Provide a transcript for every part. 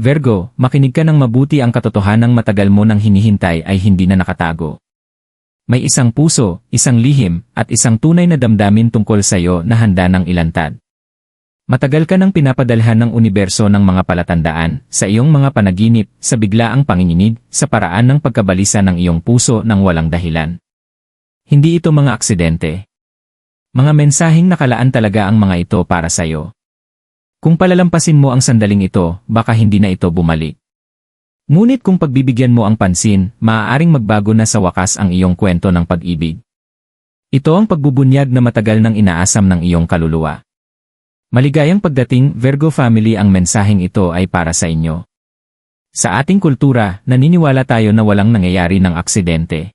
Virgo, makinig ka ng mabuti ang katotohanang matagal mo nang hinihintay ay hindi na nakatago. May isang puso, isang lihim, at isang tunay na damdamin tungkol sa iyo na handa ng ilantad. Matagal ka nang pinapadalhan ng universo ng mga palatandaan, sa iyong mga panaginip, sa biglaang panginginig, sa paraan ng pagkabalisa ng iyong puso ng walang dahilan. Hindi ito mga aksidente. Mga mensaheng nakalaan talaga ang mga ito para sa iyo. Kung palalampasin mo ang sandaling ito, baka hindi na ito bumalik. Ngunit kung pagbibigyan mo ang pansin, maaaring magbago na sa wakas ang iyong kwento ng pag-ibig. Ito ang pagbubunyag na matagal nang inaasam ng iyong kaluluwa. Maligayang pagdating, Virgo family ang mensaheng ito ay para sa inyo. Sa ating kultura, naniniwala tayo na walang nangyayari ng aksidente.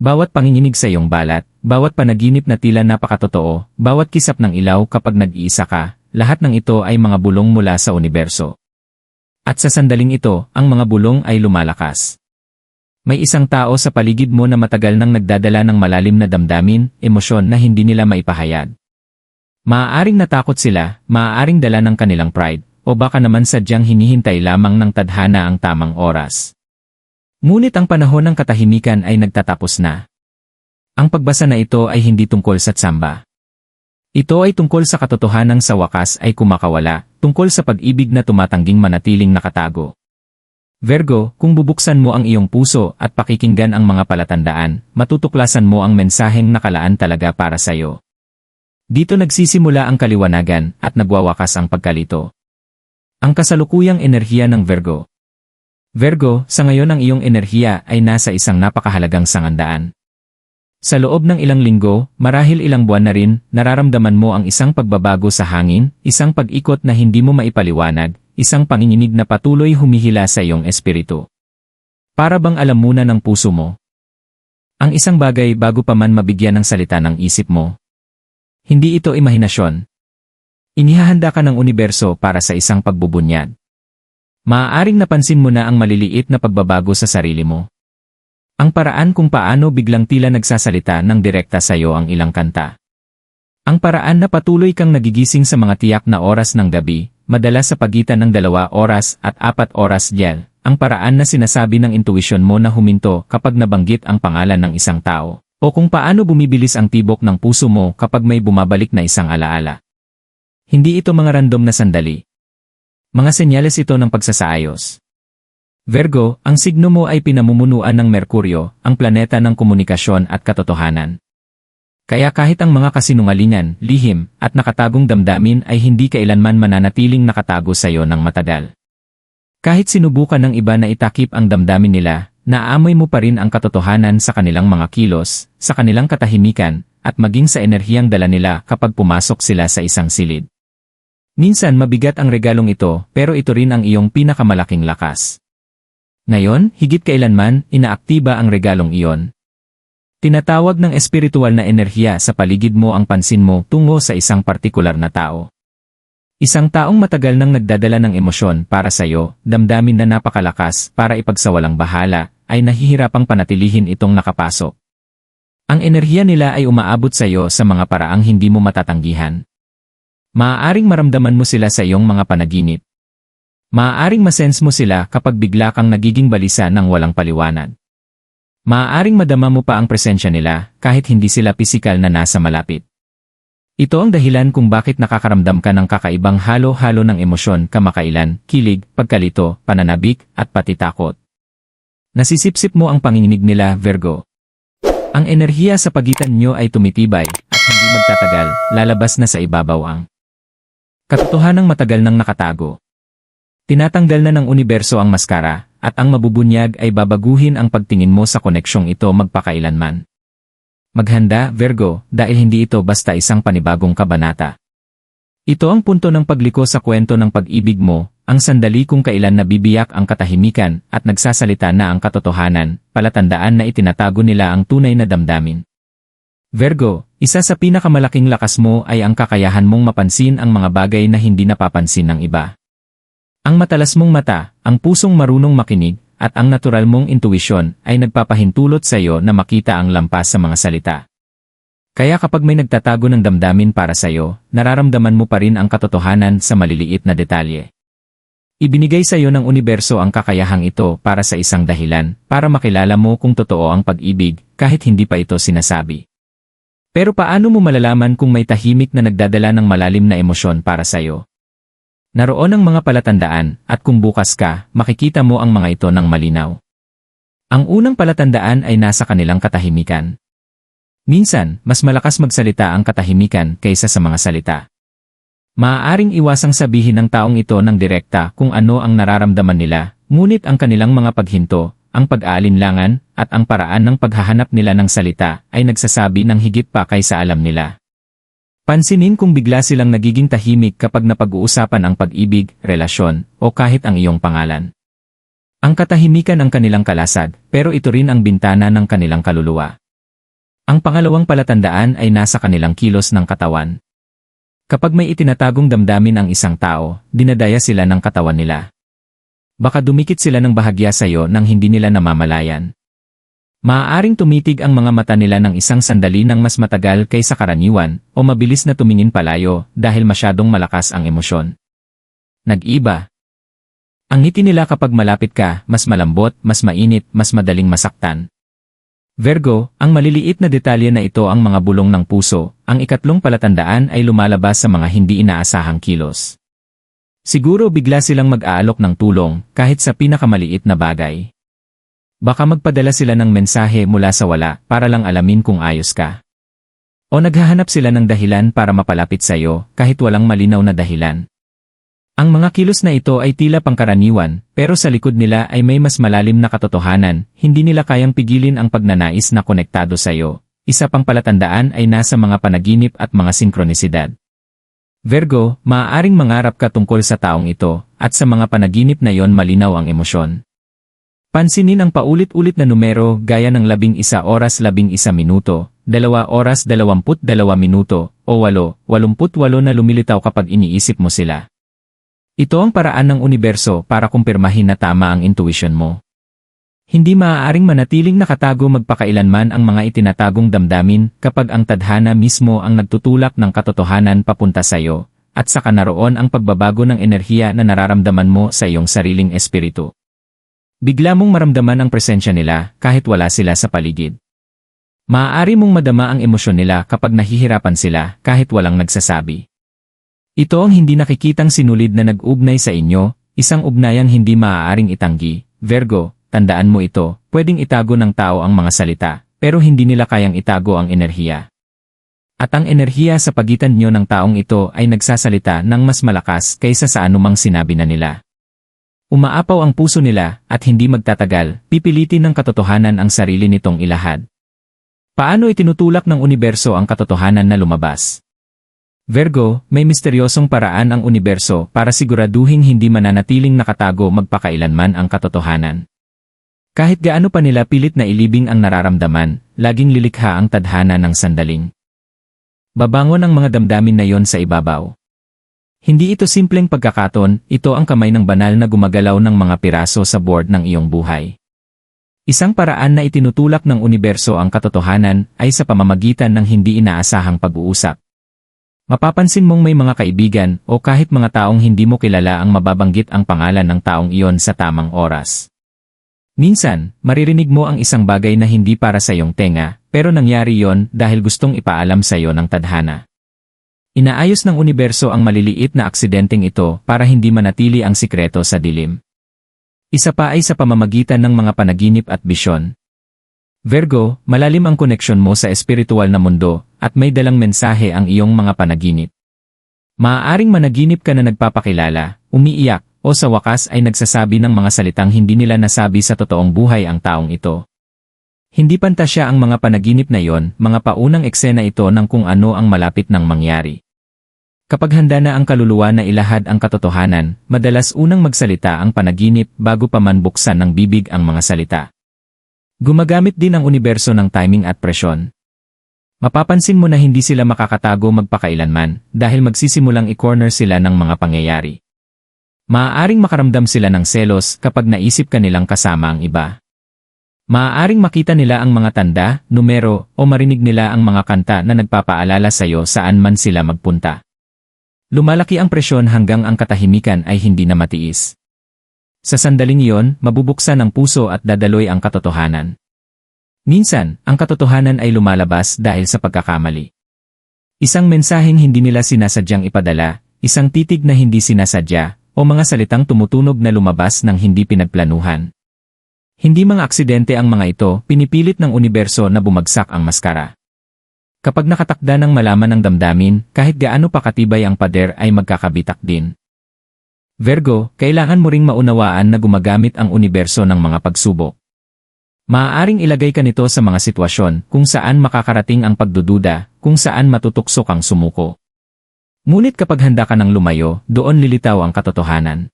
Bawat panginginig sa iyong balat, bawat panaginip na tila napakatotoo, bawat kisap ng ilaw kapag nag-iisa ka, lahat ng ito ay mga bulong mula sa universo. At sa sandaling ito, ang mga bulong ay lumalakas. May isang tao sa paligid mo na matagal nang nagdadala ng malalim na damdamin, emosyon na hindi nila maipahayag. Maaaring natakot sila, maaaring dala ng kanilang pride, o baka naman sadyang hinihintay lamang ng tadhana ang tamang oras. Ngunit ang panahon ng katahimikan ay nagtatapos na. Ang pagbasa na ito ay hindi tungkol sa tsamba. Ito ay tungkol sa katotohanang sa wakas ay kumakawala, tungkol sa pag-ibig na tumatangging manatiling nakatago. Virgo, kung bubuksan mo ang iyong puso at pakikinggan ang mga palatandaan, matutuklasan mo ang mensaheng nakalaan talaga para sa iyo. Dito nagsisimula ang kaliwanagan at nagwawakas ang pagkalito. Ang kasalukuyang enerhiya ng Virgo. Virgo, sa ngayon ang iyong enerhiya ay nasa isang napakahalagang sangandaan. Sa loob ng ilang linggo, marahil ilang buwan na rin, nararamdaman mo ang isang pagbabago sa hangin, isang pag-ikot na hindi mo maipaliwanag, isang panginginig na patuloy humihila sa iyong espiritu. Para bang alam muna ng puso mo? Ang isang bagay bago pa man mabigyan ng salita ng isip mo. Hindi ito imahinasyon. Inihahanda ka ng universo para sa isang pagbubunyag. Maaaring napansin mo na ang maliliit na pagbabago sa sarili mo. Ang paraan kung paano biglang tila nagsasalita ng direkta sa iyo ang ilang kanta. Ang paraan na patuloy kang nagigising sa mga tiyak na oras ng gabi, madalas sa pagitan ng dalawa oras at apat oras gel, ang paraan na sinasabi ng intuition mo na huminto kapag nabanggit ang pangalan ng isang tao, o kung paano bumibilis ang tibok ng puso mo kapag may bumabalik na isang alaala. Hindi ito mga random na sandali. Mga senyales ito ng pagsasaayos. Virgo, ang signo mo ay pinamumunuan ng Merkuryo, ang planeta ng komunikasyon at katotohanan. Kaya kahit ang mga kasinungalingan, lihim, at nakatagong damdamin ay hindi kailanman mananatiling nakatago sa iyo ng matagal. Kahit sinubukan ng iba na itakip ang damdamin nila, naamoy mo pa rin ang katotohanan sa kanilang mga kilos, sa kanilang katahimikan, at maging sa enerhiyang dala nila kapag pumasok sila sa isang silid. Minsan mabigat ang regalong ito, pero ito rin ang iyong pinakamalaking lakas. Ngayon, higit kailanman, inaaktiba ang regalong iyon. Tinatawag ng espiritual na enerhiya sa paligid mo ang pansin mo tungo sa isang partikular na tao. Isang taong matagal nang nagdadala ng emosyon para sa iyo, damdamin na napakalakas para ipagsawalang bahala, ay nahihirapang panatilihin itong nakapasok. Ang enerhiya nila ay umaabot sa iyo sa mga paraang hindi mo matatanggihan. Maaaring maramdaman mo sila sa iyong mga panaginip. Maaaring masense mo sila kapag bigla kang nagiging balisa ng walang paliwanag. Maaaring madama mo pa ang presensya nila kahit hindi sila pisikal na nasa malapit. Ito ang dahilan kung bakit nakakaramdam ka ng kakaibang halo-halo ng emosyon kamakailan, kilig, pagkalito, pananabik, at pati takot. Nasisipsip mo ang panginginig nila, Virgo. Ang enerhiya sa pagitan nyo ay tumitibay at hindi magtatagal, lalabas na sa ibabaw ang katotohanang matagal nang nakatago. Tinatanggal na ng universo ang maskara, at ang mabubunyag ay babaguhin ang pagtingin mo sa koneksyong ito magpakailanman. Maghanda, Virgo, dahil hindi ito basta isang panibagong kabanata. Ito ang punto ng pagliko sa kwento ng pag-ibig mo, ang sandali kung kailan nabibiyak ang katahimikan at nagsasalita na ang katotohanan, palatandaan na itinatago nila ang tunay na damdamin. Virgo, isa sa pinakamalaking lakas mo ay ang kakayahan mong mapansin ang mga bagay na hindi napapansin ng iba. Ang matalas mong mata, ang pusong marunong makinig, at ang natural mong intuisyon ay nagpapahintulot sa iyo na makita ang lampas sa mga salita. Kaya kapag may nagtatago ng damdamin para sa iyo, nararamdaman mo pa rin ang katotohanan sa maliliit na detalye. Ibinigay sa iyo ng universo ang kakayahang ito para sa isang dahilan, para makilala mo kung totoo ang pag-ibig, kahit hindi pa ito sinasabi. Pero paano mo malalaman kung may tahimik na nagdadala ng malalim na emosyon para sa iyo? Naroon ang mga palatandaan, at kung bukas ka, makikita mo ang mga ito ng malinaw. Ang unang palatandaan ay nasa kanilang katahimikan. Minsan, mas malakas magsalita ang katahimikan kaysa sa mga salita. Maaaring iwasang sabihin ng taong ito ng direkta kung ano ang nararamdaman nila, ngunit ang kanilang mga paghinto, ang pag-aalinlangan, at ang paraan ng paghahanap nila ng salita ay nagsasabi ng higit pa kaysa alam nila. Pansinin kung bigla silang nagiging tahimik kapag napag-uusapan ang pag-ibig, relasyon, o kahit ang iyong pangalan. Ang katahimikan ang kanilang kalasag, pero ito rin ang bintana ng kanilang kaluluwa. Ang pangalawang palatandaan ay nasa kanilang kilos ng katawan. Kapag may itinatagong damdamin ang isang tao, dinadaya sila ng katawan nila. Baka dumikit sila ng bahagya sa iyo nang hindi nila namamalayan. Maaaring tumitig ang mga mata nila ng isang sandali ng mas matagal kaysa karaniwan o mabilis na tumingin palayo dahil masyadong malakas ang emosyon. Nag-iba. Ang ngiti nila kapag malapit ka, mas malambot, mas mainit, mas madaling masaktan. Virgo, ang maliliit na detalye na ito ang mga bulong ng puso, ang ikatlong palatandaan ay lumalabas sa mga hindi inaasahang kilos. Siguro bigla silang mag-aalok ng tulong kahit sa pinakamaliit na bagay. Baka magpadala sila ng mensahe mula sa wala para lang alamin kung ayos ka. O naghahanap sila ng dahilan para mapalapit sa iyo kahit walang malinaw na dahilan. Ang mga kilos na ito ay tila pangkaraniwan, pero sa likod nila ay may mas malalim na katotohanan, hindi nila kayang pigilin ang pagnanais na konektado sa iyo. Isa pang palatandaan ay nasa mga panaginip at mga sinkronisidad. Virgo, maaaring mangarap ka tungkol sa taong ito, at sa mga panaginip na yon malinaw ang emosyon. Pansinin ang paulit-ulit na numero gaya ng labing isa oras labing isa minuto, dalawa oras dalawamput dalawa minuto, o walo, walumput walo na lumilitaw kapag iniisip mo sila. Ito ang paraan ng universo para kumpirmahin na tama ang intuition mo. Hindi maaaring manatiling nakatago magpakailanman ang mga itinatagong damdamin kapag ang tadhana mismo ang nagtutulak ng katotohanan papunta sa iyo, at saka naroon ang pagbabago ng enerhiya na nararamdaman mo sa iyong sariling espiritu. Bigla mong maramdaman ang presensya nila kahit wala sila sa paligid. Maaari mong madama ang emosyon nila kapag nahihirapan sila kahit walang nagsasabi. Ito ang hindi nakikitang sinulid na nag-ugnay sa inyo, isang ugnayang hindi maaaring itanggi. Virgo, tandaan mo ito, pwedeng itago ng tao ang mga salita, pero hindi nila kayang itago ang enerhiya. At ang enerhiya sa pagitan niyo ng taong ito ay nagsasalita ng mas malakas kaysa sa anumang sinabi na nila. Umaapaw ang puso nila at hindi magtatagal, pipilitin ng katotohanan ang sarili nitong ilahad. Paano itinutulak ng universo ang katotohanan na lumabas? Virgo, may misteryosong paraan ang universo para siguraduhin hindi mananatiling nakatago magpakailanman ang katotohanan. Kahit gaano pa nila pilit na ilibing ang nararamdaman, laging lilikha ang tadhana ng sandaling. Babangon ang mga damdamin na yon sa ibabaw. Hindi ito simpleng pagkakaton, ito ang kamay ng banal na gumagalaw ng mga piraso sa board ng iyong buhay. Isang paraan na itinutulak ng universo ang katotohanan ay sa pamamagitan ng hindi inaasahang pag-uusap. Mapapansin mong may mga kaibigan o kahit mga taong hindi mo kilala ang mababanggit ang pangalan ng taong iyon sa tamang oras. Minsan, maririnig mo ang isang bagay na hindi para sa iyong tenga, pero nangyari yon dahil gustong ipaalam sa iyo ng tadhana. Inaayos ng universo ang maliliit na aksidenteng ito para hindi manatili ang sikreto sa dilim. Isa pa ay sa pamamagitan ng mga panaginip at bisyon. Virgo, malalim ang koneksyon mo sa espiritual na mundo at may dalang mensahe ang iyong mga panaginip. Maaaring managinip ka na nagpapakilala, umiiyak, o sa wakas ay nagsasabi ng mga salitang hindi nila nasabi sa totoong buhay ang taong ito. Hindi pantasya ang mga panaginip na yon, mga paunang eksena ito ng kung ano ang malapit ng mangyari. Kapag handa na ang kaluluwa na ilahad ang katotohanan, madalas unang magsalita ang panaginip bago pa man buksan ng bibig ang mga salita. Gumagamit din ang universo ng timing at presyon. Mapapansin mo na hindi sila makakatago magpakailanman dahil magsisimulang i-corner sila ng mga pangyayari. Maaaring makaramdam sila ng selos kapag naisip ka nilang kasama ang iba. Maaaring makita nila ang mga tanda, numero, o marinig nila ang mga kanta na nagpapaalala sa iyo saan man sila magpunta. Lumalaki ang presyon hanggang ang katahimikan ay hindi na matiis. Sa sandaling iyon, mabubuksan ang puso at dadaloy ang katotohanan. Minsan, ang katotohanan ay lumalabas dahil sa pagkakamali. Isang mensaheng hindi nila sinasadyang ipadala, isang titig na hindi sinasadya, o mga salitang tumutunog na lumabas ng hindi pinagplanuhan. Hindi mga aksidente ang mga ito, pinipilit ng universo na bumagsak ang maskara. Kapag nakatakda ng malaman ng damdamin, kahit gaano pa katibay ang pader ay magkakabitak din. Virgo, kailangan mo ring maunawaan na gumagamit ang universo ng mga pagsubok. Maaaring ilagay ka nito sa mga sitwasyon kung saan makakarating ang pagdududa, kung saan matutuksok ang sumuko. Ngunit kapag handa ka ng lumayo, doon lilitaw ang katotohanan.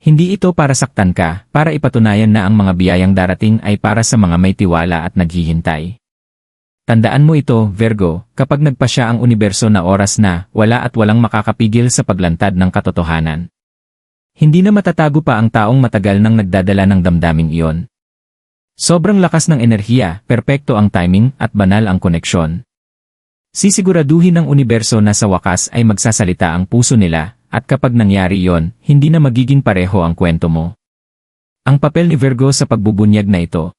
Hindi ito para saktan ka, para ipatunayan na ang mga biyayang darating ay para sa mga may tiwala at naghihintay. Tandaan mo ito, Virgo, kapag nagpasya ang universo na oras na, wala at walang makakapigil sa paglantad ng katotohanan. Hindi na matatago pa ang taong matagal nang nagdadala ng damdaming iyon. Sobrang lakas ng enerhiya, perpekto ang timing, at banal ang koneksyon. Sisiguraduhin ng universo na sa wakas ay magsasalita ang puso nila, at kapag nangyari iyon, hindi na magiging pareho ang kwento mo. Ang papel ni Virgo sa pagbubunyag na ito.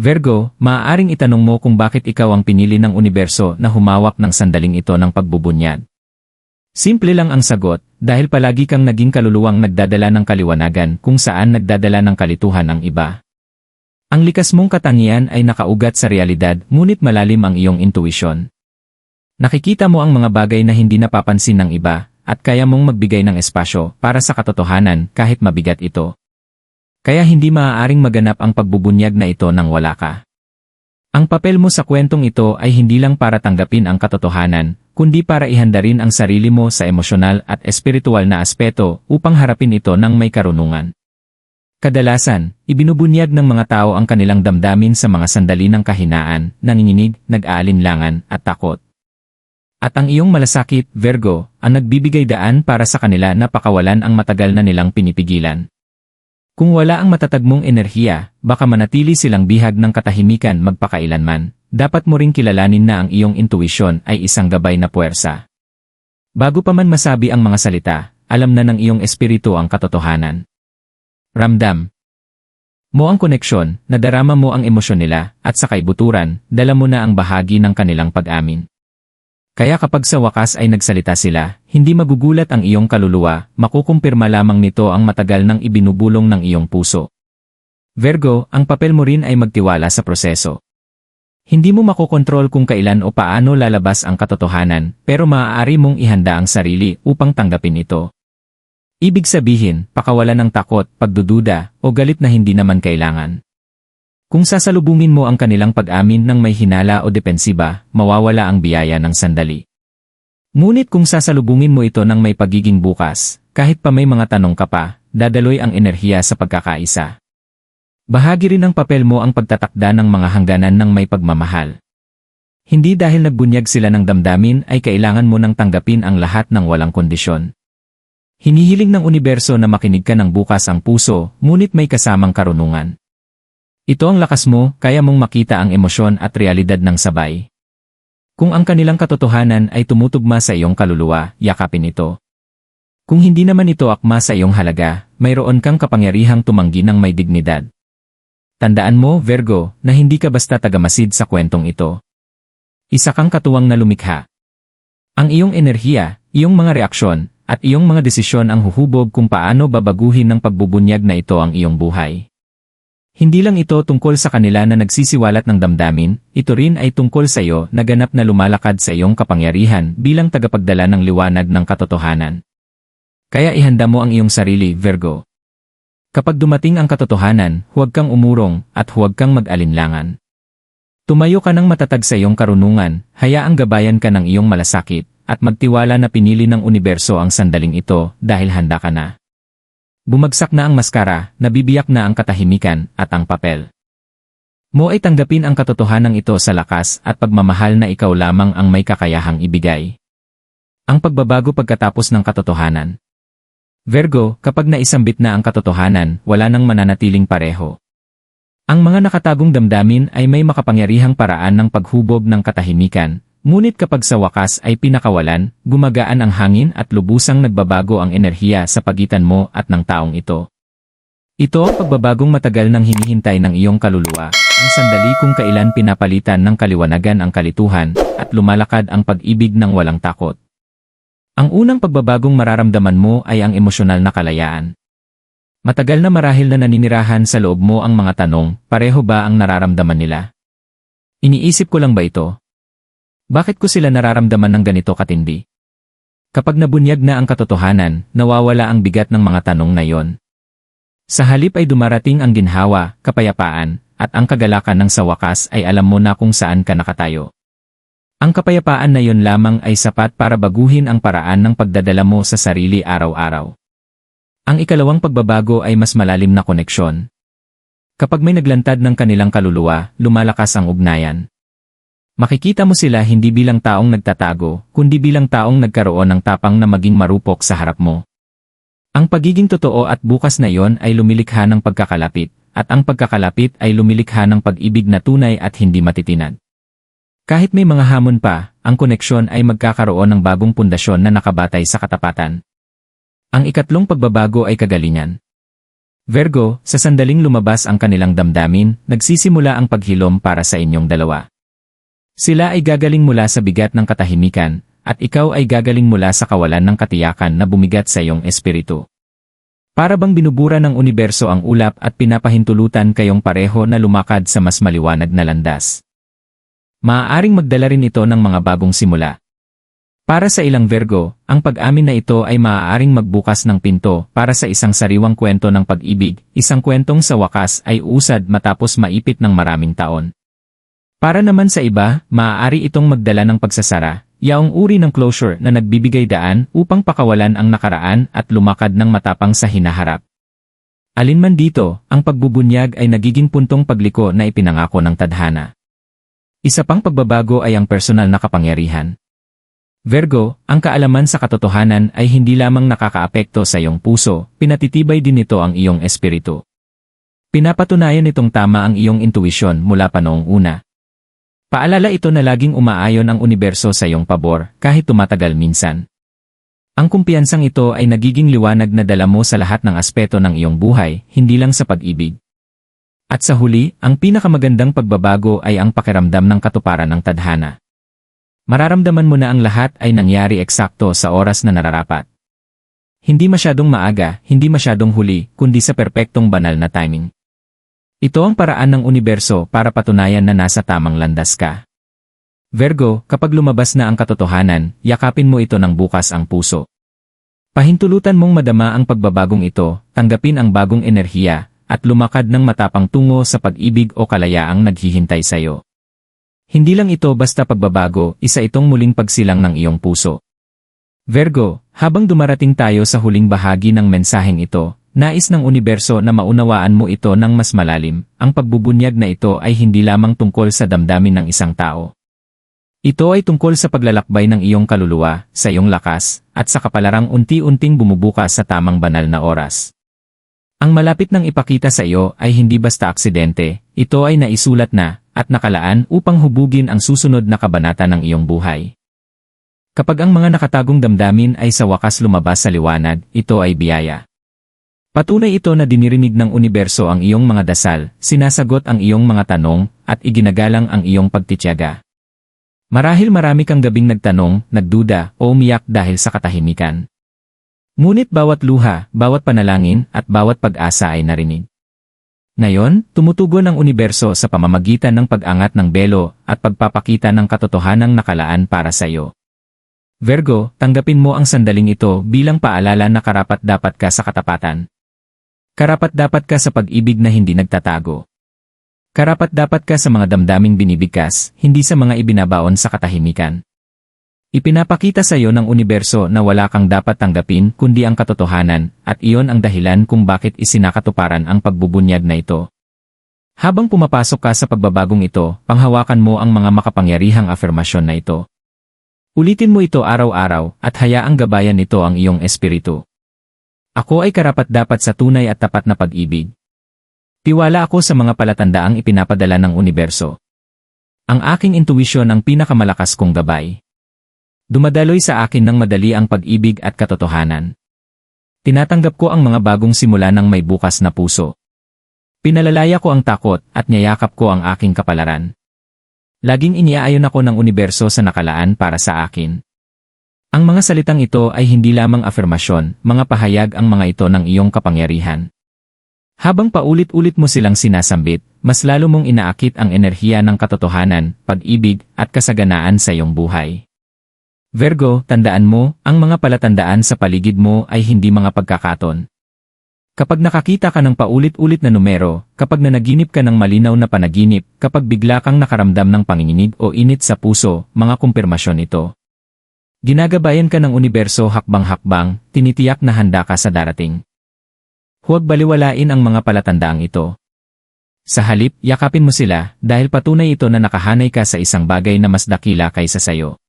Virgo, maaaring itanong mo kung bakit ikaw ang pinili ng universo na humawak ng sandaling ito ng pagbubunyag. Simple lang ang sagot, dahil palagi kang naging kaluluwang nagdadala ng kaliwanagan kung saan nagdadala ng kalituhan ang iba. Ang likas mong katangian ay nakaugat sa realidad ngunit malalim ang iyong intuition. Nakikita mo ang mga bagay na hindi napapansin ng iba at kaya mong magbigay ng espasyo para sa katotohanan kahit mabigat ito. Kaya hindi maaaring maganap ang pagbubunyag na ito nang wala ka. Ang papel mo sa kwentong ito ay hindi lang para tanggapin ang katotohanan, kundi para ihanda rin ang sarili mo sa emosyonal at espiritual na aspeto upang harapin ito ng may karunungan. Kadalasan, ibinubunyag ng mga tao ang kanilang damdamin sa mga sandali ng kahinaan, nanginginig, nag-aalinlangan, at takot. At ang iyong malasakit, Virgo, ang nagbibigay daan para sa kanila na pakawalan ang matagal na nilang pinipigilan. Kung wala ang matatagmong enerhiya, baka manatili silang bihag ng katahimikan magpakailanman, dapat mo ring kilalanin na ang iyong intuisyon ay isang gabay na puwersa. Bago pa man masabi ang mga salita, alam na ng iyong espiritu ang katotohanan. Ramdam. Mo ang koneksyon, nadarama mo ang emosyon nila, at sa kaibuturan, dala mo na ang bahagi ng kanilang pag-amin. Kaya kapag sa wakas ay nagsalita sila, hindi magugulat ang iyong kaluluwa, makukumpirma lamang nito ang matagal nang ibinubulong ng iyong puso. Virgo, ang papel mo rin ay magtiwala sa proseso. Hindi mo makokontrol kung kailan o paano lalabas ang katotohanan, pero maaari mong ihanda ang sarili upang tanggapin ito. Ibig sabihin, pakawalan ng takot, pagdududa, o galit na hindi naman kailangan. Kung sasalubungin mo ang kanilang pag-amin ng may hinala o depensiba, mawawala ang biyaya ng sandali. Ngunit kung sasalubungin mo ito ng may pagiging bukas, kahit pa may mga tanong ka pa, dadaloy ang enerhiya sa pagkakaisa. Bahagi rin ng papel mo ang pagtatakda ng mga hangganan ng may pagmamahal. Hindi dahil nagbunyag sila ng damdamin ay kailangan mo nang tanggapin ang lahat ng walang kondisyon. Hinihiling ng universo na makinig ka ng bukas ang puso, ngunit may kasamang karunungan. Ito ang lakas mo, kaya mong makita ang emosyon at realidad ng sabay. Kung ang kanilang katotohanan ay tumutugma sa iyong kaluluwa, yakapin ito. Kung hindi naman ito akma sa iyong halaga, mayroon kang kapangyarihang tumanggi ng may dignidad. Tandaan mo, Virgo, na hindi ka basta tagamasid sa kwentong ito. Isa kang katuwang na lumikha. Ang iyong enerhiya, iyong mga reaksyon, at iyong mga desisyon ang huhubog kung paano babaguhin ng pagbubunyag na ito ang iyong buhay. Hindi lang ito tungkol sa kanila na nagsisiwalat ng damdamin, ito rin ay tungkol sa iyo na ganap na lumalakad sa iyong kapangyarihan bilang tagapagdala ng liwanag ng katotohanan. Kaya ihanda mo ang iyong sarili, Virgo. Kapag dumating ang katotohanan, huwag kang umurong at huwag kang mag-alinlangan. Tumayo ka ng matatag sa iyong karunungan, hayaang gabayan ka ng iyong malasakit, at magtiwala na pinili ng universo ang sandaling ito dahil handa ka na. Bumagsak na ang maskara, nabibiyak na ang katahimikan at ang papel. Mo ay tanggapin ang katotohanan ito sa lakas at pagmamahal na ikaw lamang ang may kakayahang ibigay. Ang pagbabago pagkatapos ng katotohanan. Virgo, kapag naisambit na ang katotohanan, wala nang mananatiling pareho. Ang mga nakatagong damdamin ay may makapangyarihang paraan ng paghubog ng katahimikan, ngunit kapag sa wakas ay pinakawalan, gumagaan ang hangin at lubusang nagbabago ang enerhiya sa pagitan mo at ng taong ito. Ito ang pagbabagong matagal nang hinihintay ng iyong kaluluwa, ang sandali kung kailan pinapalitan ng kaliwanagan ang kalituhan, at lumalakad ang pag-ibig ng walang takot. Ang unang pagbabagong mararamdaman mo ay ang emosyonal na kalayaan. Matagal na marahil na naninirahan sa loob mo ang mga tanong, pareho ba ang nararamdaman nila? Iniisip ko lang ba ito? Bakit ko sila nararamdaman ng ganito katindi? Kapag nabunyag na ang katotohanan, nawawala ang bigat ng mga tanong na yon. Sa halip ay dumarating ang ginhawa, kapayapaan, at ang kagalakan ng sa wakas ay alam mo na kung saan ka nakatayo. Ang kapayapaan na yon lamang ay sapat para baguhin ang paraan ng pagdadala mo sa sarili araw-araw. Ang ikalawang pagbabago ay mas malalim na koneksyon. Kapag may naglantad ng kanilang kaluluwa, lumalakas ang ugnayan. Makikita mo sila hindi bilang taong nagtatago, kundi bilang taong nagkaroon ng tapang na maging marupok sa harap mo. Ang pagiging totoo at bukas na iyon ay lumilikha ng pagkakalapit, at ang pagkakalapit ay lumilikha ng pag-ibig na tunay at hindi matitinag. Kahit may mga hamon pa, ang koneksyon ay magkakaroon ng bagong pundasyon na nakabatay sa katapatan. Ang ikatlong pagbabago ay kagalingan. Virgo, sa sandaling lumabas ang kanilang damdamin, nagsisimula ang paghilom para sa inyong dalawa. Sila ay gagaling mula sa bigat ng katahimikan, at ikaw ay gagaling mula sa kawalan ng katiyakan na bumigat sa iyong espiritu. Para bang binubura ng universo ang ulap at pinapahintulutan kayong pareho na lumakad sa mas maliwanag na landas. Maaaring magdala rin ito ng mga bagong simula. Para sa ilang Virgo, ang pag-amin na ito ay maaaring magbukas ng pinto para sa isang sariwang kwento ng pag-ibig, isang kwentong sa wakas ay usad matapos maipit ng maraming taon. Para naman sa iba, maaari itong magdala ng pagsasara, yaong uri ng closure na nagbibigay daan upang pakawalan ang nakaraan at lumakad ng matapang sa hinaharap. Alinman dito, ang pagbubunyag ay nagiging puntong pagliko na ipinangako ng tadhana. Isa pang pagbabago ay ang personal na kapangyarihan. Virgo, ang kaalaman sa katotohanan ay hindi lamang nakakaapekto sa iyong puso, pinatitibay din nito ang iyong espiritu. Pinapatunayan nitong tama ang iyong intuisyon mula pa noong una. Paalala ito na laging umaayon ang universo sa iyong pabor, kahit tumatagal minsan. Ang kumpiyansang ito ay nagiging liwanag na dala mo sa lahat ng aspeto ng iyong buhay, hindi lang sa pag-ibig. At sa huli, ang pinakamagandang pagbabago ay ang pakiramdam ng katuparan ng tadhana. Mararamdaman mo na ang lahat ay nangyari eksakto sa oras na nararapat. Hindi masyadong maaga, hindi masyadong huli, kundi sa perpektong banal na timing. Ito ang paraan ng universo para patunayan na nasa tamang landas ka. Virgo, kapag lumabas na ang katotohanan, yakapin mo ito ng bukas ang puso. Pahintulutan mong madama ang pagbabagong ito, tanggapin ang bagong enerhiya, at lumakad ng matapang tungo sa pag-ibig o kalayaang naghihintay sa iyo. Hindi lang ito basta pagbabago, isa itong muling pagsilang ng iyong puso. Virgo, habang dumarating tayo sa huling bahagi ng mensaheng ito, nais ng universo na maunawaan mo ito ng mas malalim, ang pagbubunyag na ito ay hindi lamang tungkol sa damdamin ng isang tao. Ito ay tungkol sa paglalakbay ng iyong kaluluwa, sa iyong lakas, at sa kapalarang unti-unting bumubukas sa tamang banal na oras. Ang malapit ng ipakita sa iyo ay hindi basta aksidente, ito ay naisulat na, at nakalaan upang hubugin ang susunod na kabanata ng iyong buhay. Kapag ang mga nakatagong damdamin ay sa wakas lumabas sa liwanag, ito ay biyaya. Patunay ito na dinirinig ng universo ang iyong mga dasal, sinasagot ang iyong mga tanong, at iginagalang ang iyong pagtityaga. Marahil marami kang gabing nagtanong, nagduda, o umiyak dahil sa katahimikan. Ngunit bawat luha, bawat panalangin, at bawat pag-asa ay narinig. Ngayon, tumutugon ang universo sa pamamagitan ng pag-angat ng belo at pagpapakita ng katotohanang nakalaan para sa iyo. Virgo, tanggapin mo ang sandaling ito bilang paalala na karapat-dapat ka sa katapatan. Karapat-dapat ka sa pag-ibig na hindi nagtatago. Karapat-dapat ka sa mga damdaming binibigkas, hindi sa mga ibinabaon sa katahimikan. Ipinapakita sa iyo ng universo na wala kang dapat tanggapin kundi ang katotohanan at iyon ang dahilan kung bakit isinakatuparan ang pagbubunyag na ito. Habang pumapasok ka sa pagbabagong ito, panghawakan mo ang mga makapangyarihang afirmasyon na ito. Ulitin mo ito araw-araw at hayaang gabayan nito ang iyong espiritu. Ako ay karapat-dapat sa tunay at tapat na pag-ibig. Tiwala ako sa mga palatandaang ipinapadala ng universo. Ang aking intuwisyon ang pinakamalakas kong gabay. Dumadaloy sa akin ng madali ang pag-ibig at katotohanan. Tinatanggap ko ang mga bagong simula ng may bukas na puso. Pinalalaya ko ang takot at niyayakap ko ang aking kapalaran. Laging iniaayon ako ng universo sa nakalaan para sa akin. Ang mga salitang ito ay hindi lamang afirmasyon, mga pahayag ang mga ito ng iyong kapangyarihan. Habang paulit-ulit mo silang sinasambit, mas lalo mong inaakit ang enerhiya ng katotohanan, pag-ibig, at kasaganaan sa iyong buhay. Virgo, tandaan mo, ang mga palatandaan sa paligid mo ay hindi mga pagkakaton. Kapag nakakita ka ng paulit-ulit na numero, kapag nanaginip ka ng malinaw na panaginip, kapag bigla kang nakaramdam ng panginginig o init sa puso, mga kumpirmasyon ito. Ginagabayan ka ng universo hakbang-hakbang, tinitiyak na handa ka sa darating. Huwag baliwalain ang mga palatandaang ito. Sa halip, yakapin mo sila dahil patunay ito na nakahanay ka sa isang bagay na mas dakila kaysa sayo.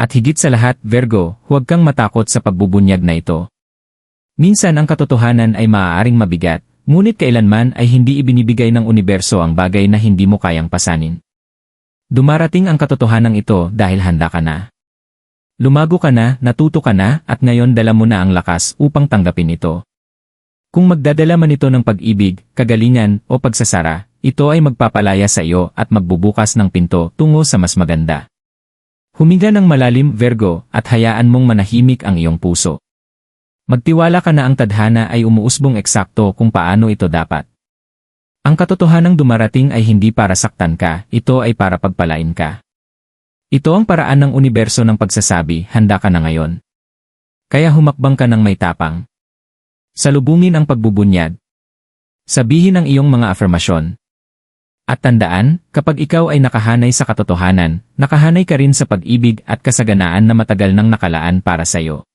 At higit sa lahat, Virgo, huwag kang matakot sa pagbubunyag na ito. Minsan ang katotohanan ay maaaring mabigat, ngunit kailanman ay hindi ibinibigay ng universo ang bagay na hindi mo kayang pasanin. Dumarating ang katotohanan ito dahil handa ka na. Lumago ka na, natuto ka na, at ngayon dala mo na ang lakas upang tanggapin ito. Kung magdadala man ito ng pag-ibig, kagalingan, o pagsasara, ito ay magpapalaya sa iyo at magbubukas ng pinto tungo sa mas maganda. Huminga ng malalim, Virgo, at hayaan mong manahimik ang iyong puso. Magtiwala ka na ang tadhana ay umuusbong eksakto kung paano ito dapat. Ang katotohanang dumarating ay hindi para saktan ka, ito ay para pagpalain ka. Ito ang paraan ng universo ng pagsasabi, handa ka na ngayon. Kaya humakbang ka ng may tapang. Salubungin ang pagbubunyad. Sabihin ang iyong mga afirmasyon. At tandaan, kapag ikaw ay nakahanay sa katotohanan, nakahanay ka rin sa pag-ibig at kasaganaan na matagal nang nakalaan para sa iyo.